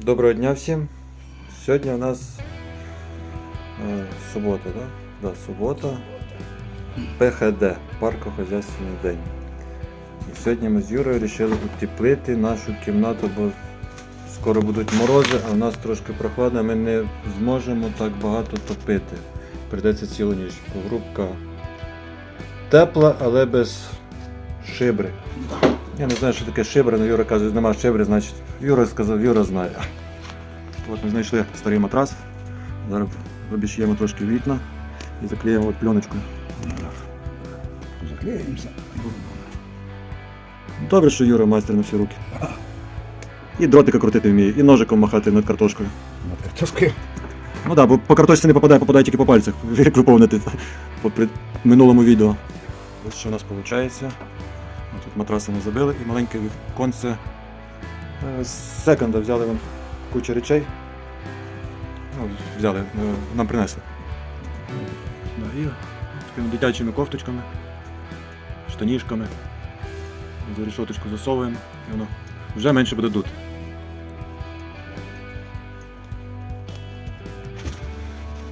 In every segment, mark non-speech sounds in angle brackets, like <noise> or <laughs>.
Доброго дня всім. Сьогодні у нас е, субота, да? Да, субота. ПХД, паркохозяйственний день. І сьогодні ми з Юрою вирішили утеплити нашу кімнату, бо скоро будуть морози, а в нас трошки прохладно, ми не зможемо так багато топити. Прийдеться цілу ніч. Погрубка тепла, але без шибри. Я не знаю, що таке шибра, але Юра каже, нема шибри, значить Юра сказав, Юра знає. От ми знайшли старий матрас. Зараз обіщаємо трошки вікна і заклеїмо от пленочкою. Заклеїмося. Добре, що Юра майстер на всі руки. І дротика крутити вміє, і ножиком махати над картошкою. Над картошкою. Ну так, бо по картошці не попадає, попадає тільки по пальцях. <laughs> Як ви помните по минулому відео. Ось що у нас виходить. Тут матраси ми забили і маленьке віконце. Е, З секонда взяли вон кучу речей. Ну, взяли, е, нам принесли. І такими дитячими кофточками, штанішками. За решоточку засовуємо і воно вже менше буде дути.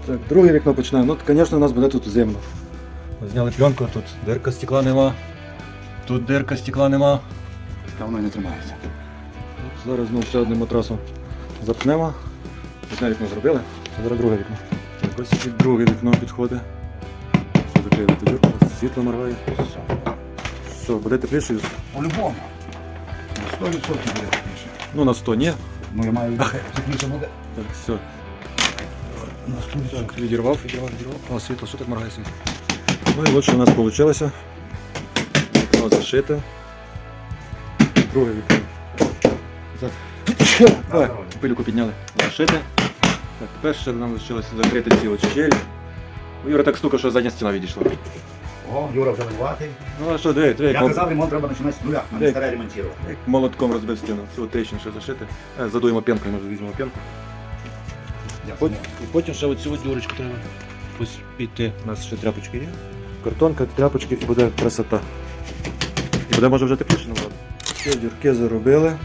Так, друге вікно починаємо. Ну, звісно, у нас буде тут зимно. Зняли пленку, тут дирка стекла нема. Тут дирка стекла нема. Та воно не тримається. От Зараз знову ще одним матрасом запнемо. Одне вікно зробили, це зараз друге вікно. Так, ось і друге вікно підходить. Все закрили ту дірку, світло моргає. Все, буде тепліше. По-любому. На 100% буде тепліше. Ну на 100 ні. Ну я маю тепліше буде. Так, все. На 100%. Так, відірвав, відірвав, відірвав. О, світло, що так моргає світло? Ну і от що у нас вийшло. Вікно зашите. Друге вікно. Давай, пилюку підняли. Зашите. Так, тепер ще нам лишилося закрити ці от щелі. Ну, Юра так стукав, що задня стіна відійшла. О, Юра вже винуватий. Ну а що, диви, диви, Я як, казав, ремонт треба починати з нуля, а не старе ремонтувати. як молотком розбив стіну. Цю тріщину ще зашити. Е, задуємо пенкою, може візьмемо пенку. Пот- І потім ще оцю дюрочку треба піти. У нас ще тряпочки є. Картонка, тряпочки і буде красота. І буде може вже тепліше набагато. Все, дірки заробили.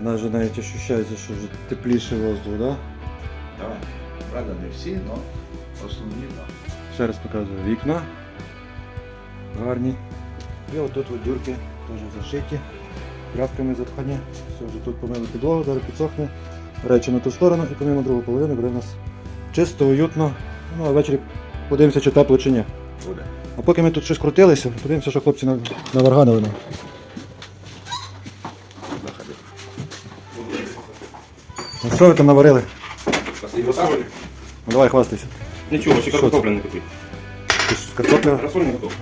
У нас вже навіть ощущається, що вже тепліше воздух, да? Так. Правда, не всі, але основні, так. Ще раз показую вікна. Гарні. І отут от дюрки теж зашиті. Тряпками запхані. Все, вже тут помили підлогу, зараз підсохне. Речі на ту сторону і помимо другу половину буде в нас чисто, уютно. Ну а ввечері подивимося, чи тепло, чи ні. Буде. А поки ми тут щось крутилися, подивимося, що хлопці на- наварганили нам. Ну що ви там наварили? Ну давай хвастайся. Нічого, ще картопля не купив. Ти ж Картопля, Розсольник готов.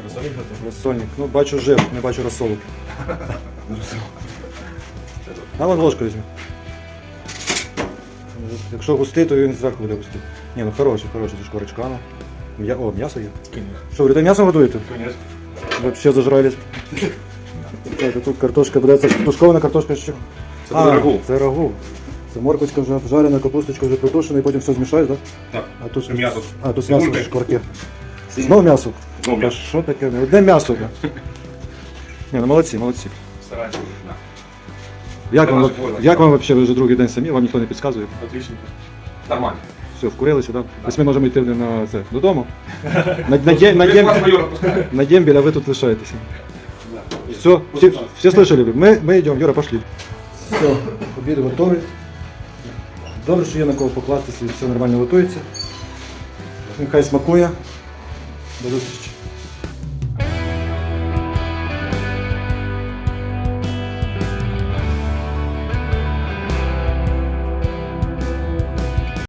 розсольник. Ну бачу жир, не бачу розсолу. А вон ложку візьми. Якщо густий, то він зверху буде густий. Ні, ну хороший, хороший, зі шкорочками. М'я... О, м'ясо є. Що, ви те м'ясо готуєте? Конечно. Вообще зажрались. Так, тут картошка буде, це тушкована картошка що? Це буде рагу. Це рагу. Це морквочка вже обжарена, капусточка вже протушена і потім все змішаєш, так? Так. А тут м'ясо. А, тут м'ясо шкварки. Знову м'ясо. Знову Та м'ясо. що таке? Одне м'ясо. Ні, ну молодці, молодці. Старайся. Як вам, Це наше як вам взагалі, ви вже другий день самі, вам ніхто не підказує? Отлично. Нормально Все, вкурилися, так? Ось ми можемо йти на це, додому. На, <laughs> на, дем- на, Без дем- вас майора пускай. на дембеля ви тут лишаєтеся. Все, все, все слышали? Мы, мы идем, Юра, пошли. Все, обід готовий. Добре, що є на кого покластися і все нормально готується. Нехай смакує. До зустрічі.